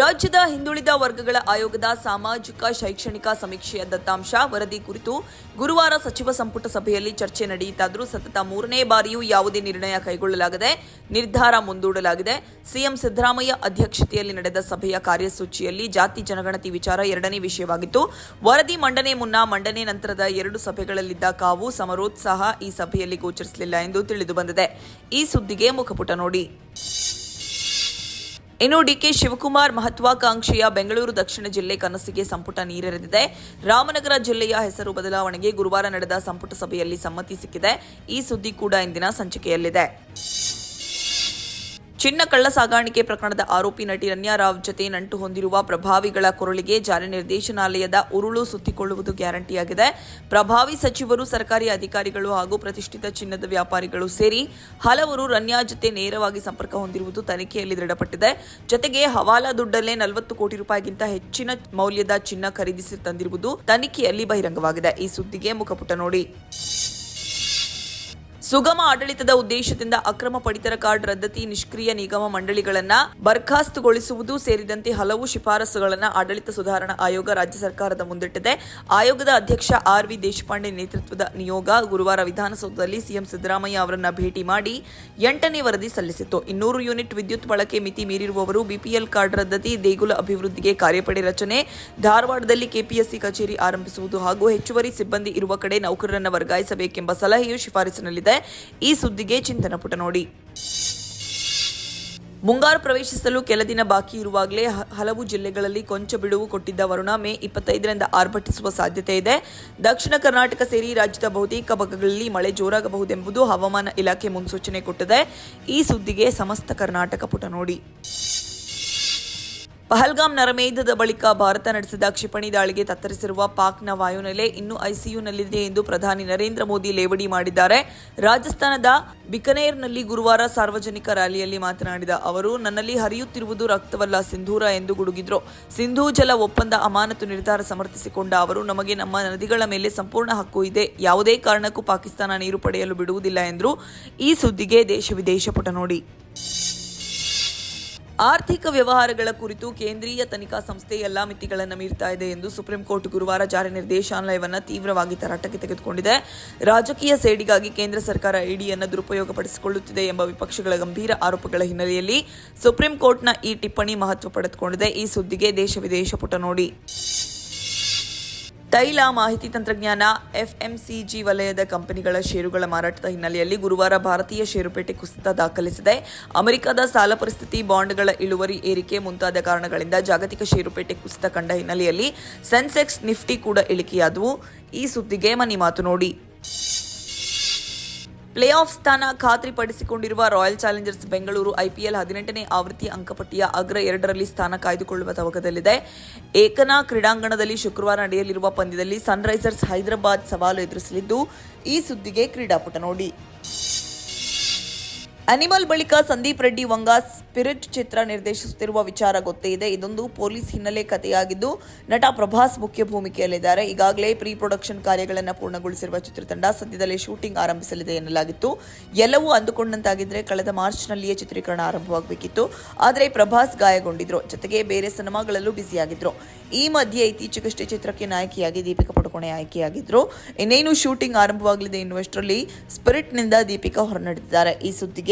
ರಾಜ್ಯದ ಹಿಂದುಳಿದ ವರ್ಗಗಳ ಆಯೋಗದ ಸಾಮಾಜಿಕ, ಶೈಕ್ಷಣಿಕ ಸಮೀಕ್ಷೆಯ ದತ್ತಾಂಶ ವರದಿ ಕುರಿತು ಗುರುವಾರ ಸಚಿವ ಸಂಪುಟ ಸಭೆಯಲ್ಲಿ ಚರ್ಚೆ ನಡೆಯಿತಾದರೂ ಸತತ ಮೂರನೇ ಬಾರಿಯೂ ಯಾವುದೇ ನಿರ್ಣಯ ಕೈಗೊಳ್ಳಲಾಗದೆ ನಿರ್ಧಾರ ಮುಂದೂಡಲಾಗಿದೆ. ಸಿಎಂ ಸಿದ್ದರಾಮಯ್ಯ ಅಧ್ಯಕ್ಷತೆಯಲ್ಲಿ ನಡೆದ ಸಭೆಯ ಕಾರ್ಯಸೂಚಿಯಲ್ಲಿ ಜಾತಿ ಜನಗಣತಿ ವಿಚಾರ ಎರಡನೇ ವಿಷಯವಾಗಿತ್ತು. ವರದಿ ಮಂಡನೆ ಮುನ್ನ ಮಂಡನೆ ನಂತರದ ಎರಡು ಸಭೆಗಳಲ್ಲಿದ್ದ ಕಾವು, ಸಮರೋತ್ಸಾಹ ಈ ಸಭೆಯಲ್ಲಿ ಗೋಚರಿಸಲಿಲ್ಲ ಎಂದು ತಿಳಿದುಬಂದಿದೆ ಈ ಸುದ್ದಿಗೆ ಮುಖಪುಟ ನೋಡಿ. ಇನ್ನು ಡಿಕೆ ಶಿವಕುಮಾರ್ ಮಹತ್ವಾಕಾಂಕ್ಷೆಯ ಬೆಂಗಳೂರು ದಕ್ಷಿಣ ಜಿಲ್ಲೆ ಕನಸಿಗೆ ಸಂಪುಟ ನೀರೆರೆದಿದೆ. ರಾಮನಗರ ಜಿಲ್ಲೆಯ ಹೆಸರು ಬದಲಾವಣೆಗೆ ಗುರುವಾರ ನಡೆದ ಸಂಪುಟ ಸಭೆಯಲ್ಲಿ ಸಮ್ಮತಿ ಸಿಕ್ಕಿದೆ. ಈ ಸುದ್ದಿ ಕೂಡ ಇಂದಿನ ಸಂಚಿಕೆಯಲ್ಲಿದೆ. ಚಿನ್ನ ಕಳ್ಳ ಸಾಗಾಣಿಕೆ ಪ್ರಕರಣದ ಆರೋಪಿ ನಟಿ ರನ್ಯಾ ರಾವ್ ಜತೆ ನಂಟು ಹೊಂದಿರುವ ಪ್ರಭಾವಿಗಳ ಕೊರಳಿಗೆ ಜಾರಿ ನಿರ್ದೇಶನಾಲಯದ ಉರುಳು ಸುತ್ತಿಕೊಳ್ಳುವುದು ಗ್ಯಾರಂಟಿಯಾಗಿದೆ. ಪ್ರಭಾವಿ ಸಚಿವರು, ಸರ್ಕಾರಿ ಅಧಿಕಾರಿಗಳು ಹಾಗೂ ಪ್ರತಿಷ್ಠಿತ ಚಿನ್ನದ ವ್ಯಾಪಾರಿಗಳು ಸೇರಿ ಹಲವರು ರನ್ಯಾ ಜತೆ ನೇರವಾಗಿ ಸಂಪರ್ಕ ಹೊಂದಿರುವುದು ತನಿಖೆಯಲ್ಲಿ ದೃಢಪಟ್ಟಿದೆ. ಜೊತೆಗೆ ಹವಾಲಾ ದುಡ್ಡಲ್ಲೇ ನಲವತ್ತು ಕೋಟಿ ರೂಪಾಯಿಗಿಂತ ಹೆಚ್ಚಿನ ಮೌಲ್ಯದ ಚಿನ್ನ ಖರೀದಿಸಿ ತಂದಿರುವುದು ತನಿಖೆಯಲ್ಲಿ ಬಹಿರಂಗವಾಗಿದೆ. ಈ ಸುದ್ದಿಗೆ ಮುಖಪುಟ ನೋಡಿ. ಸುಗಮ ಆಡಳಿತದ ಉದ್ದೇಶದಿಂದ ಅಕ್ರಮ ಪಡಿತರ ಕಾರ್ಡ್ ರದ್ದತಿ ನಿಷ್ಕ್ರಿಯ ನಿಗಮ ಮಂಡಳಿಗಳನ್ನ ಬರ್ಖಾಸ್ತುಗೊಳಿಸುವುದು ಸೇರಿದಂತೆ ಹಲವು ಶಿಫಾರಸುಗಳನ್ನು ಆಡಳಿತ ಸುಧಾರಣಾ ಆಯೋಗ ರಾಜ್ಯ ಸರ್ಕಾರದ ಮುಂದಿಟ್ಟಿದೆ. ಆಯೋಗದ ಅಧ್ಯಕ್ಷ ಆರ್ ವಿ ದೇಶಪಾಂಡೆ ನೇತೃತ್ವದ ನಿಯೋಗ ಗುರುವಾರ ವಿಧಾನಸೌಧದಲ್ಲಿ ಸಿಎಂ ಸಿದ್ದರಾಮಯ್ಯ ಅವರನ್ನು ಭೇಟಿ ಮಾಡಿ ಎಂಟನೇ ವರದಿ ಸಲ್ಲಿಸಿತು ಇನ್ನೂರು ಯೂನಿಟ್ ವಿದ್ಯುತ್ ಬಳಕೆ ಮಿತಿ ಮೀರಿರುವವರು ಬಿಪಿಎಲ್ ಕಾರ್ಡ್ ರದ್ದತಿ ದೇಗುಲ ಅಭಿವೃದ್ಧಿಗೆ ಕಾರ್ಯಪಡೆ ರಚನೆ, ಧಾರವಾಡದಲ್ಲಿ ಕೆಪಿಎಸ್ಸಿ ಕಚೇರಿ ಆರಂಭಿಸುವುದು ಹಾಗೂ ಹೆಚ್ಚುವರಿ ಸಿಬ್ಬಂದಿ ಇರುವ ಕಡೆ ನೌಕರರನ್ನು ವರ್ಗಾಯಿಸಬೇಕೆಂಬ ಸಲಹೆಯು ಶಿಫಾರಸಿನಲ್ಲಿದೆ. ಈ ಸುದ್ದಿಗೆ ಚಿಂತನ ಪುಟ ನೋಡಿ. ಮುಂಗಾರು ಪ್ರವೇಶಿಸಲು ಕೆಲ ದಿನ ಬಾಕಿ ಇರುವಾಗಲೇ ಹಲವು ಜಿಲ್ಲೆಗಳಲ್ಲಿ ಕೊಂಚ ಬಿಡುವು ಕೊಟ್ಟಿದ್ದ ವರುಣ ಮೇ ಇಪ್ಪತ್ತೈದರಿಂದ ಆರ್ಭಟಿಸುವ ಸಾಧ್ಯತೆ ಇದೆ. ದಕ್ಷಿಣ ಕರ್ನಾಟಕ ಸೇರಿ ರಾಜ್ಯದ ಬಹುತೇಕ ಭಾಗಗಳಲ್ಲಿ ಮಳೆ ಜೋರಾಗಬಹುದೆಂಬುದು ಹವಾಮಾನ ಇಲಾಖೆ ಮುನ್ಸೂಚನೆ ಕೊಟ್ಟಿದೆ. ಈ ಸುದ್ದಿಗೆ ಸಮಸ್ತ ಕರ್ನಾಟಕ ಪುಟ ನೋಡಿ. ಪಹಲ್ಗಾಮ್ ನರಮೇಧದ ಬಳಿಕ ಭಾರತ ನಡೆಸಿದ ಕ್ಷಿಪಣಿ ದಾಳಿಗೆ ತತ್ತರಿಸಿರುವ ಪಾಕ್ನ ವಾಯುನೆಲೆ ಇನ್ನೂ ಐಸಿಯುನಲ್ಲಿದೆ ಎಂದು ಪ್ರಧಾನಿ ನರೇಂದ್ರ ಮೋದಿ ಲೇವಡಿ ಮಾಡಿದ್ದಾರೆ. ರಾಜಸ್ಥಾನದ ಬಿಕನೇರ್ನಲ್ಲಿ ಗುರುವಾರ ಸಾರ್ವಜನಿಕ ರ್ಯಾಲಿಯಲ್ಲಿ ಮಾತನಾಡಿದ ಅವರು, ನನ್ನಲ್ಲಿ ಹರಿಯುತ್ತಿರುವುದು ರಕ್ತವಲ್ಲ, ಸಿಂಧೂರ ಎಂದು ಗುಡುಗಿದ್ರು. ಸಿಂಧೂ ಜಲ ಒಪ್ಪಂದ ಅಮಾನತು ನಿರ್ಧಾರ ಸಮರ್ಥಿಸಿಕೊಂಡ ಅವರು, ನಮಗೆ ನಮ್ಮ ನದಿಗಳ ಮೇಲೆ ಸಂಪೂರ್ಣ ಹಕ್ಕು ಇದೆ. ಯಾವುದೇ ಕಾರಣಕ್ಕೂ ಪಾಕಿಸ್ತಾನ ನೀರು ಪಡೆಯಲು ಬಿಡುವುದಿಲ್ಲ ಎಂದರು. ಈ ಸುದ್ದಿಗೆ ದೇಶ ವಿದೇಶ ಪುಟ ನೋಡಿ. ಆರ್ಥಿಕ ವ್ಯವಹಾರಗಳ ಕುರಿತು ಕೇಂದ್ರೀಯ ತನಿಖಾ ಸಂಸ್ಥೆ ಎಲ್ಲಾ ಮಿತಿಗಳನ್ನು ಮೀರ್ತಾ ಇದೆ ಎಂದು ಸುಪ್ರೀಂ ಕೋರ್ಟ್ ಗುರುವಾರ ಜಾರಿ ನಿರ್ದೇಶನಾಲಯವನ್ನು ತೀವ್ರವಾಗಿ ತರಾಟಕ್ಕೆ ತೆಗೆದುಕೊಂಡಿದೆ. ರಾಜಕೀಯ ಸೇಡಿಗಾಗಿ ಕೇಂದ್ರ ಸರ್ಕಾರ ಇಡಿಯನ್ನು ದುರುಪಯೋಗಪಡಿಸಿಕೊಳ್ಳುತ್ತಿದೆ ಎಂಬ ವಿಪಕ್ಷಗಳ ಗಂಭೀರ ಆರೋಪಗಳ ಹಿನ್ನೆಲೆಯಲ್ಲಿ ಸುಪ್ರೀಂ ಕೋರ್ಟ್ನ ಈ ಟಿಪ್ಪಣಿ ಮಹತ್ವ ಪಡೆದುಕೊಂಡಿದೆ. ಈ ಸುದ್ದಿಗೆ ದೇಶ ವಿದೇಶ ಪುಟ ನೋಡಿ. ತೈಲ ಮಾಹಿತಿ ತಂತ್ರಜ್ಞಾನ ಎಫ್ಎಂಸಿಜಿ ವಲಯದ ಕಂಪನಿಗಳ ಷೇರುಗಳ ಮಾರಾಟದ ಹಿನ್ನೆಲೆಯಲ್ಲಿ ಗುರುವಾರ ಭಾರತೀಯ ಷೇರುಪೇಟೆ ಕುಸಿತ ದಾಖಲಿಸಿದೆ. ಅಮೆರಿಕದ ಸಾಲ ಪರಿಸ್ಥಿತಿ, ಬಾಂಡ್ಗಳ ಇಳುವರಿ ಏರಿಕೆ ಮುಂತಾದ ಕಾರಣಗಳಿಂದ ಜಾಗತಿಕ ಷೇರುಪೇಟೆ ಕುಸಿತ ಕಂಡ ಹಿನ್ನೆಲೆಯಲ್ಲಿ ಸೆನ್ಸೆಕ್ಸ್, ನಿಫ್ಟಿ ಕೂಡ ಇಳಿಕೆಯಾದವು. ಈ ಸುದ್ದಿಗೆ ಮನಿ ಮಾತು ನೋಡಿ. ಪ್ಲೇ ಆಫ್ ಸ್ಥಾನ ಖಾತ್ರಿಪಡಿಸಿಕೊಂಡಿರುವ ರಾಯಲ್ ಚಾಲೆಂಜರ್ಸ್ ಬೆಂಗಳೂರು ಐಪಿಎಲ್ ಹದಿನೆಂಟನೇ ಆವೃತ್ತಿ ಅಂಕಪಟ್ಟಿಯ ಅಗ್ರ ಎರಡರಲ್ಲಿ ಸ್ಥಾನ ಕಾಯ್ದುಕೊಳ್ಳುವ ತವಕದಲ್ಲಿದೆ. ಏಕನಾ ಕ್ರೀಡಾಂಗಣದಲ್ಲಿ ಶುಕ್ರವಾರ ನಡೆಯಲಿರುವ ಪಂದ್ಯದಲ್ಲಿ ಸನ್ರೈಸರ್ಸ್ ಹೈದರಾಬಾದ್ ಸವಾಲು ಎದುರಿಸಲಿದ್ದು, ಈ ಸುದ್ದಿಗೆ ಕ್ರೀಡಾಪಟ ನೋಡಿ. ಅನಿಮಲ್ ಬಳಿಕ ಸಂದೀಪ್ ರೆಡ್ಡಿ ವಂಗ ಸ್ಪಿರಿಟ್ ಚಿತ್ರ ನಿರ್ದೇಶಿಸುತ್ತಿರುವ ವಿಚಾರ ಗೊತ್ತೇ ಇದೆ. ಇದೊಂದು ಪೊಲೀಸ್ ಹಿನ್ನೆಲೆ ಕಥೆಯಾಗಿದ್ದು, ನಟ ಪ್ರಭಾಸ್ ಮುಖ್ಯ ಭೂಮಿಕೆಯಲ್ಲಿದ್ದಾರೆ. ಈಗಾಗಲೇ ಪ್ರೀ ಪ್ರೊಡಕ್ಷನ್ ಕಾರ್ಯಗಳನ್ನು ಪೂರ್ಣಗೊಳಿಸಿರುವ ಚಿತ್ರತಂಡ ಸದ್ಯದಲ್ಲೇ ಶೂಟಿಂಗ್ ಆರಂಭಿಸಲಿದೆ ಎನ್ನಲಾಗಿತ್ತು. ಎಲ್ಲವೂ ಅಂದುಕೊಂಡಂತಾಗಿದ್ರೆ ಕಳೆದ ಮಾರ್ಚ್ನಲ್ಲಿಯೇ ಚಿತ್ರೀಕರಣ ಆರಂಭವಾಗಬೇಕಿತ್ತು. ಆದರೆ ಪ್ರಭಾಸ್ ಗಾಯಗೊಂಡಿದ್ರು. ಜೊತೆಗೆ ಬೇರೆ ಸಿನಿಮಾಗಳಲ್ಲೂ ಬ್ಯುಸಿಯಾಗಿದ್ರು. ಈ ಮಧ್ಯೆ ಇತ್ತೀಚೆಗಷ್ಟೇ ಚಿತ್ರಕ್ಕೆ ನಾಯಕಿಯಾಗಿ ದೀಪಿಕಾ ಪಡುಕೋಣೆ ಆಯ್ಕೆಯಾಗಿದ್ರು. ಇನ್ನೇನು ಶೂಟಿಂಗ್ ಆರಂಭವಾಗಲಿದೆ ಎನ್ನುವಷ್ಟರಲ್ಲಿ ಸ್ಪಿರಿಟ್ನಿಂದ ದೀಪಿಕಾ ಹೊರನಡೆದಿದ್ದಾರೆ. ಈ ಸುದ್ದಿಗೆ